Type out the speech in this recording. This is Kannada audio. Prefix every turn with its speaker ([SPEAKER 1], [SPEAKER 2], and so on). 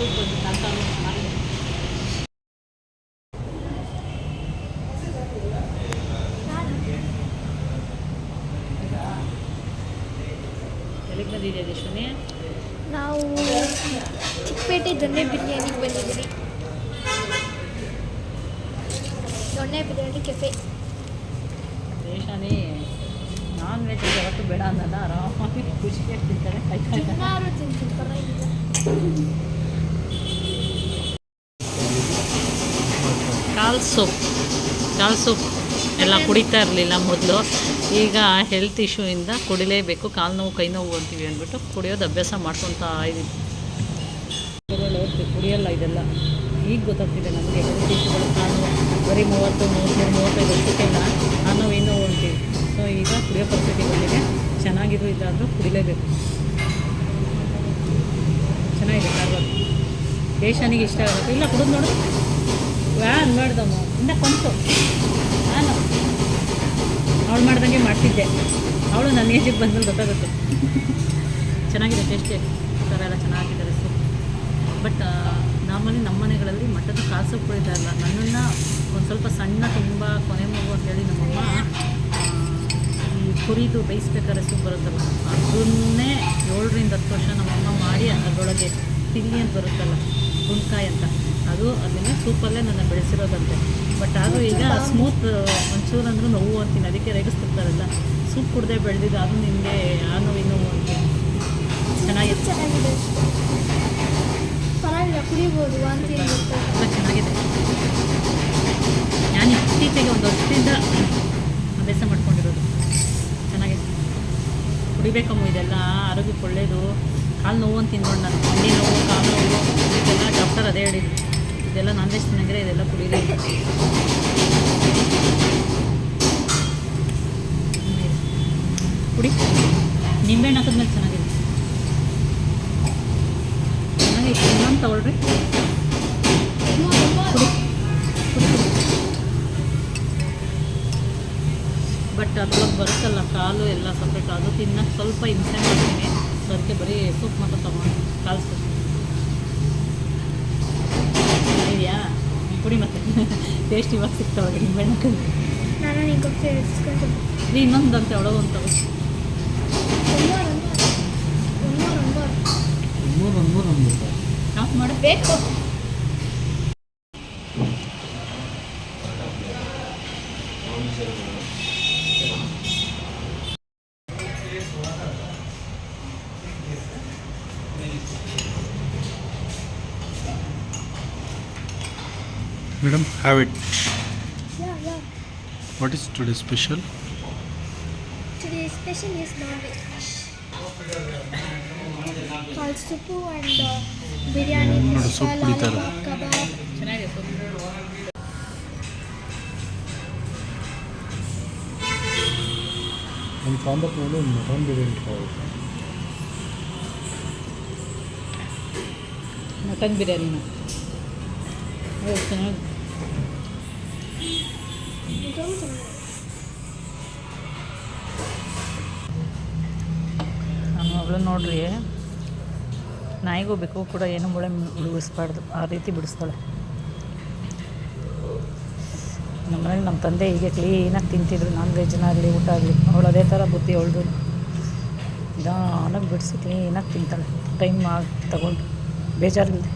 [SPEAKER 1] ದುಡ್ಡು
[SPEAKER 2] ನಾವು ಚಿಕ್ಕಪೇಟೆ ದೊಣ್ಣೆ ಬಿರಿಯಾನಿಗೆ ಬಂದಿದ್ದೀವಿ. ದೊಣ್ಣೆ ಬಿರಿಯಾನಿ ಕೆಫೆ.
[SPEAKER 1] ದೇಶನೇ ನಾನ್ ವೆಜ್ ಯಾವತ್ತು ಬೇಡ ಅನ್ನಲ್ಲ ಆರಾಮಾಗಿ ಖುಷಿಯಾಗಿ ತಿಂತಾರೆ ತಿಂತಾರೆ ಇದ್ದಾರೆ.
[SPEAKER 2] ಸೋಪ್ ತಿಂತೀನಿ ಸೋಪ್
[SPEAKER 1] ಕಾಲ್ ಸೂಪ್ ಕಾಲ್ ಸೂಪ್ ಎಲ್ಲ ಕುಡಿತಾ ಇರಲಿಲ್ಲ ಮೊದಲು. ಈಗ ಹೆಲ್ತ್ ಇಶ್ಯೂಯಿಂದ ಕುಡಿಲೇಬೇಕು. ಕಾಲು ನೋವು ಕೈ ನೋವು ಅಂತೀವಿ ಅಂದ್ಬಿಟ್ಟು ಕುಡಿಯೋದು ಅಭ್ಯಾಸ ಮಾಡ್ಕೊತಾ ಇದ್ದೀವಿ ಕುಡಿಯಲ್ಲ ಇದೆಲ್ಲ. ಈಗ ಗೊತ್ತಾಗ್ತಿದೆ ನಮಗೆ ಹೆಲ್ತ್ ಇಶ್ಯೂಗಳು ಕಾಲು ಬರೀ ಮೂವತ್ತು ಮೂವತ್ತ್ಮೂರು ಮೂವತ್ತೈದು ವರ್ಷಕ್ಕೆಲ್ಲ ಆ ನೋವು ಈ ನೋವು ಅಂತೀವಿ. ಸೊ ಈಗ ಕುಡಿಯೋ ಪರಿಸ್ಥಿತಿ ಬಂದಿದೆ. ಚೆನ್ನಾಗಿರೋ ಇದಾದರೂ ಕುಡಿಲೇಬೇಕು. ಚೆನ್ನಾಗಿದೆ ಕಾರ್ಬಾರ್ ದೇಶನಿಗೆ ಇಷ್ಟ ಆಗುತ್ತೆ ಇಲ್ಲ ಕುಡಿದು ನೋಡು. ವ್ಯಾ ಅನ್ಬಾರ್ದಮ್ಮ ಇನ್ನ ಕೊಂತು ನಾನು ಅವಳು ಮಾಡ್ದಂಗೆ ಮಾಡ್ತಿದ್ದೆ. ಅವಳು ನನ್ನ ಏಜಿಗೆ ಬಂದ್ಮೇಲೆ ಗೊತ್ತಾಗುತ್ತೆ. ಚೆನ್ನಾಗಿದೆ ಟೇಸ್ಟಿ ಥರ ಎಲ್ಲ ಚೆನ್ನಾಗಿದೆ ಸೂಪ್ ಬಟ್ ನಾರ್ಮಲಿ ನಮ್ಮ ಮನೆಗಳಲ್ಲಿ ಮಟ್ಟದ ಕಾಸು ಕುಳಿತಾ ಇಲ್ಲ ನನ್ನನ್ನು ಒಂದು ಸ್ವಲ್ಪ ಸಣ್ಣ ತುಂಬ ಕೊನೆ ಮಗು ಅಂತೇಳಿ ನಮ್ಮಮ್ಮ ಈ ಕುರಿದು ಬೇಯಿಸ್ಬೇಕಾದ್ರೆ ಸೂಪ್ ಬರುತ್ತಲ್ಲ. ಅದನ್ನೇ ಏಳರಿಂದ ಹತ್ತು ವರ್ಷ ನಮ್ಮಮ್ಮ ಮಾಡಿ ಅದರೊಳಗೆ ತಿಳಿ ಅಂತ ಬರುತ್ತಲ್ಲ. ಹುಣ್ಕಾಯಿ ಅಂತ. ಅದು ಅಲ್ಲಿನ ಸೂಪಲ್ಲೇ ನನ್ನ ಬೆಳೆಸಿರೋದಂತೆ. ಬಟ್ ಆದರೂ ಈಗ ಸ್ಮೂತ್ ಒಂಚೂರು ಅಂದ್ರೆ ನೋವು ಅಂತೀನಿ. ಅದಕ್ಕೆ ರೇಗಿಸ್ತಿರ್ತಾರಲ್ಲ. ಸೂಪ್ ಕುಡ್ದೆ ಬೆಳೆದಿದ್ದು ಅದು ನಿಮಗೆ ಆ ನೋವು ಅಂತ. ಚೆನ್ನಾಗಿದೆ.
[SPEAKER 2] ಚೆನ್ನಾಗಿದೆ. ಪರವಾಗಿಲ್ಲ ಕುಡಿಬೋದು ವಾಂತಿ
[SPEAKER 1] ತುಂಬ ಚೆನ್ನಾಗಿದೆ. ನಾನು ಇತ್ತೀಚೆಗೆ ಒಂದು ವರ್ಷದಿಂದ ಅಭ್ಯಾಸ ಮಾಡ್ಕೊಂಡಿರೋದು. ಚೆನ್ನಾಗಿದೆ. ಕುಡಿಬೇಕಮ್ಮ ಇದೆಲ್ಲ ಆರೋಗ್ಯಕ್ಕೆ ಒಳ್ಳೆಯದು ಕಾಲು ನೋವು ಅಂತ ತಿನ್ನೋಣ ನಾನು. ಮಂಡಿ ನೋವು ಕಾಲು ನೋವು ಇದೆಲ್ಲ ಡಾಕ್ಟರ್ ಅದೇ ಹೇಳಿದ್ರು. ಇದೆಲ್ಲ ನಾನ್ ವೆಜ್ ತಿನ್ನಂಗಿದ್ರೆ ಇದೆಲ್ಲ ಕುಡಿಯಲೇ ಕುಡಿ ನಿಂಬೆಹಣ್ಣು ಹಾಕಿದ್ಮೇಲೆ ಚೆನ್ನಾಗಿದೆ. ಚೆನ್ನಾಗಿತ್ತು ಇನ್ನೊಂದು ತಗೊಳ್ರಿ. ಬಟ್ ಅದ್ರೊಳಗೆ ಬರುತ್ತಲ್ಲ ಕಾಲು ಎಲ್ಲ ಸಪ್ರೇಟ್ ಅದು ತಿನ್ನಕ್ಕೆ ಸ್ವಲ್ಪ ಹಿಂಸೆ ಮಾಡ್ತೀನಿ ಅದಕ್ಕೆ ಬರೀ ಸೂಪ್ ಮಾತ್ರ ತಗೊಂಡು ಕಾಲ್ಸ್ಬೇಕು ಇದೆಯಾ ಕುಡಿ ಮತ್ತೆ ಟೇಸ್ಟ್ ಇವಾಗ ಸಿಗ್ತಾವೆ ನಿಂಬೆಹಣ್ಣು
[SPEAKER 2] ನಾನು ಈಗ ಇಸ್ಕೊಂಡು
[SPEAKER 1] ರೀ ಇನ್ನೊಂದು ಅಂತೆ ಒಳಗೊಂದು ತಗೋ
[SPEAKER 2] ಒಂಬಾರು ಒಂಬಾರು
[SPEAKER 3] ಮೂರು ಮೂರು ಒಂದು
[SPEAKER 1] ಆಫ್ ಮಾಡಿ
[SPEAKER 2] ಬೇಕು
[SPEAKER 3] Madam, Have it.
[SPEAKER 2] Yeah, yeah.
[SPEAKER 3] What is today special?
[SPEAKER 2] Today special is non-veg fish. Called supu and uh, biryani,
[SPEAKER 3] ನೋಡು, soup
[SPEAKER 2] pasta,
[SPEAKER 3] ಕುಡಿತಾರೆ.
[SPEAKER 2] lollipop, kebab.
[SPEAKER 3] ನಮ್ಮ ಸಾಂಬಾರ್ ನೋಡಿ ಮಟನ್ ಬಿರಿಯಾನಿ
[SPEAKER 1] ಮಟನ್ ಬಿರಿಯಾನಿನ ಚೆನ್ನಾಗಿ ನೋಡ್ರಿ. ನಾಯಿಗೂ ಬೆಕ್ಕು ಕೂಡ ಏನು ಮೊಳೆ ಬಿಡಿಸ್ಬಾರ್ದು ಆ ರೀತಿ ಬಿಡಿಸ್ತಾಳೆ. ನಮ್ಮನೇಲಿ ನಮ್ಮ ತಂದೆ ಹೀಗೆ ಕ್ಲೀನಾಗಿ ತಿಂತಿದ್ರು. ನಾನ್ ವೆಜ್ನಾಗಲಿ ಊಟ ಆಗಲಿ. ಅವಳು ಅದೇ ಥರ ಬುದ್ಧಿ ಅವಳದು. ನಿಧಾನಕ್ಕೆ ಬಿಡಿಸಿ ಕ್ಲೀನಾಗಿ ತಿಂತಾಳೆ. ಟೈಮ್ ಆಗಿ ತಗೊಂಡು. ಬೇಜಾರಿಲ್ಲದೆ